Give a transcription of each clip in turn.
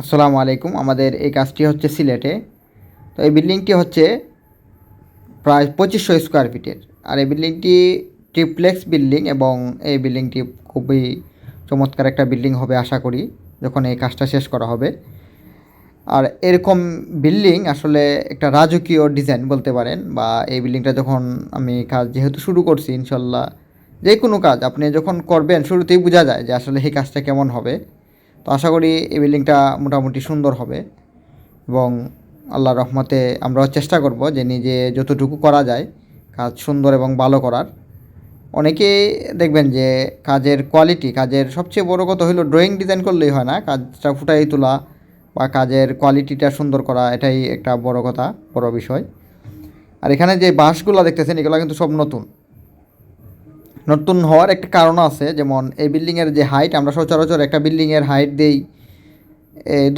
আসসালামু আলাইকুম। আমাদের এই কাজটি হচ্ছে সিলেটে। তো এই বিল্ডিংটি হচ্ছে প্রায় পঁচিশশো স্কোয়ার ফিটের। আর এই বিল্ডিংটি ট্রিপ্লেক্স বিল্ডিং এবং এই বিল্ডিংটি খুবই চমৎকার একটা বিল্ডিং হবে আশা করি, যখন এই কাজটা শেষ করা হবে। আর এরকম বিল্ডিং আসলে একটা রাজকীয় ডিজাইন বলতে পারেন, বা এই বিল্ডিংটা যখন আমি কাজ যেহেতু শুরু করছি ইনশাল্লাহ, যে কোনো কাজ আপনি যখন করবেন, শুরুতেই বোঝা যায় যে আসলে এই কাজটা কেমন হবে। তো আশা করি এই বিল্ডিংটা মোটামুটি সুন্দর হবে এবং আল্লাহ রহমতে আমরাও চেষ্টা করব যে নিজে যতটুকু করা যায় কাজ সুন্দর এবং ভালো করার। অনেকেই দেখবেন যে কাজের কোয়ালিটি কাজের সবচেয়ে বড় কথা হলো ড্রয়িং ডিজাইন করলেই হয় না, কাজটা ফুটাই তোলা বা কাজের কোয়ালিটিটা সুন্দর করা, এটাই একটা বড় কথা, বড় বিষয়। আর এখানে যে বাঁশগুলো দেখতেছেন, এগুলো কিন্তু সব নতুন। নতুন হওয়ার একটা কারণ আছে, যেমন এই বিল্ডিংয়ের যে হাইট আমরা সচরাচর একটা বিল্ডিংয়ের হাইট দেই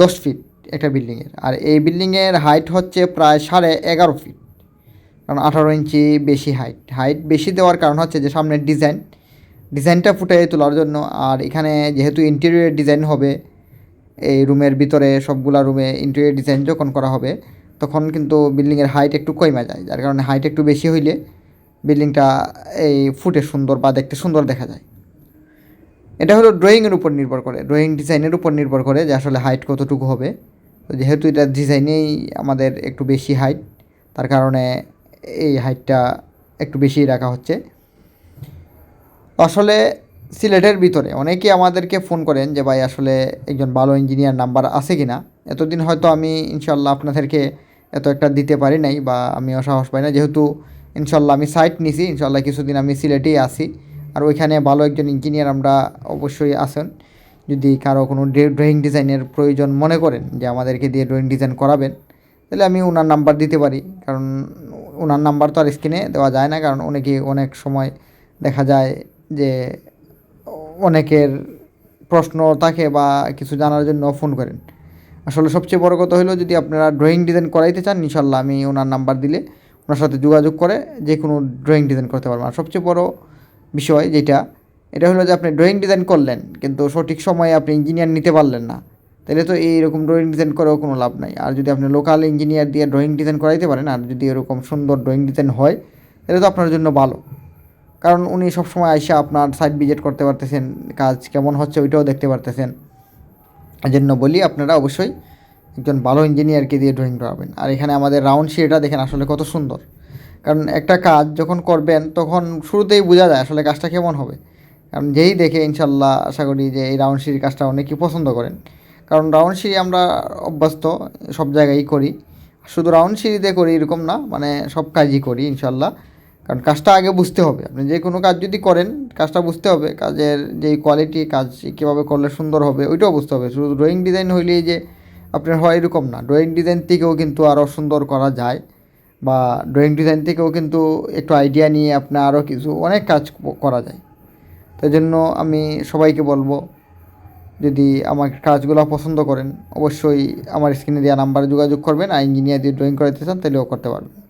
দশ ফিট একটা বিল্ডিংয়ের। আর এই বিল্ডিংয়ের হাইট হচ্ছে প্রায় সাড়ে এগারো ফিট কারণ আঠারো ইঞ্চি বেশি হাইট হাইট বেশি দেওয়ার কারণ হচ্ছে যে সামনের ডিজাইন ডিজাইনটা ফুটে তোলার জন্য। আর এখানে যেহেতু ইন্টেরিয়র ডিজাইন হবে, এই রুমের ভিতরে সবগুলা রুমে ইন্টেরিয়র ডিজাইন যখন করা হবে, তখন কিন্তু বিল্ডিংয়ের হাইট একটু কমে যায়। যার কারণে হাইট একটু বেশি হইলে বিল্ডিংটা এই ফুটে সুন্দর বা দেখতে সুন্দর দেখা যায়। এটা হলো ড্রয়িংয়ের উপর নির্ভর করে ড্রয়িং ডিজাইনের উপর নির্ভর করে যে আসলে হাইট কতটুকু হবে। তো যেহেতু এটা ডিজাইনেই আমাদের একটু বেশি হাইট তার কারণে এই হাইটটা একটু বেশি রাখা হচ্ছে। আসলে সিলেটের ভিতরে অনেকেই আমাদেরকে ফোন করেন যে, ভাই, আসলে একজন ভালো ইঞ্জিনিয়ার নাম্বার আছে কি না এতদিন হয়তো আমি ইনশাল্লাহ আপনাদেরকে এত একটা দিতে পারি নাই বা আমিও সাহস পাই না যেহেতু ইনশাল্লাহ আমি সাইট নিছি, ইনশাল্লাহ কিছুদিন আমি সিলেটেই আসি আর ওইখানে ভালো একজন ইঞ্জিনিয়ার আমরা অবশ্যই আসেন যদি কারও কোনো ড্রয়িং ডিজাইনের প্রয়োজন মনে করেন যে আমাদেরকে দিয়ে ড্রয়িং ডিজাইন করাবেন, তাহলে আমি ওনার নাম্বার দিতে পারি। কারণ ওনার নাম্বার তো আর স্ক্রিনে দেওয়া যায় না, কারণ অনেকে অনেক সময় দেখা যায় যে অনেকের প্রশ্ন থাকে বা কিছু জানার জন্য ফোন করেন। আসলে সবচেয়ে বড় কথা হলো যদি আপনারা ড্রয়িং ডিজাইন করাইতে চান, ইনশাল্লাহ আমি ওনার নাম্বার দিলে ওনার সাথে যোগাযোগ করে যে কোনো ড্রয়িং ডিজাইন করতে পারবেন। আর সবচেয়ে বড় বিষয় যেটা, এটা হলো যে আপনি ড্রয়িং ডিজাইন করলেন, কিন্তু সঠিক সময়ে আপনি ইঞ্জিনিয়ার নিতে পারলেন না, তাহলে তো এইরকম ড্রয়িং ডিজাইন করেও কোনো লাভ নাই। আর যদি আপনি লোকাল ইঞ্জিনিয়ার দিয়ে ড্রয়িং ডিজাইন করাইতে পারেন, আর যদি এরকম সুন্দর ড্রয়িং ডিজাইন হয়, তাহলে তো আপনার জন্য ভালো। কারণ উনি সবসময় আইসা আপনার সাইট ভিজিট করতে পারতেছেন, কাজ কেমন হচ্ছে ওইটাও দেখতে পারতেছেন। এই জন্য বলি আপনারা অবশ্যই একজন ভালো ইঞ্জিনিয়ারকে দিয়ে ড্রয়িং করাবেন। আর এখানে আমাদের রাউন্ড শিটটা দেখেন আসলে কত সুন্দর। কারণ একটা কাজ যখন করবেন, তখন শুরুতেই বোঝা যায় আসলে কাজটা কেমন হবে। কারণ যেই দেখে ইনশাল্লাহ আশা করি যে এই রাউন্ড সিঁড়ির কাজটা অনেকেই পছন্দ করেন। কারণ রাউন্ড সিঁড়ি আমরা অভ্যস্ত, সব জায়গায়ই করি। শুধু রাউন্ড সিঁড়িতে করি এরকম না মানে সব কাজই করি ইনশাল্লাহ। কারণ কাজটা আগে বুঝতে হবে। আপনি যে কোনো কাজ যদি করেন, কাজটা বুঝতে হবে। কাজের যেই কোয়ালিটি কাজ, কীভাবে করলে সুন্দর হবে, ওইটাও বুঝতে হবে। শুধু ড্রয়িং ডিজাইন হইলেই যে আপনার হয় এরকম না। ড্রয়িং ডিজাইন থেকেও কিন্তু আরও সুন্দর করা যায় বা ড্রয়িং ডিজাইন থেকেও কিন্তু একটু আইডিয়া নিয়ে আপনার আরও কিছু অনেক কাজ করা যায়। তাই জন্য আমি সবাইকে বলব, যদি আমার কাজগুলো পছন্দ করেন, অবশ্যই আমার স্ক্রিনে দেওয়া নাম্বারে যোগাযোগ করবেন। আর ইঞ্জিনিয়ার দিয়ে ড্রয়িং করাতে চান তাহলেও করতে পারবেন।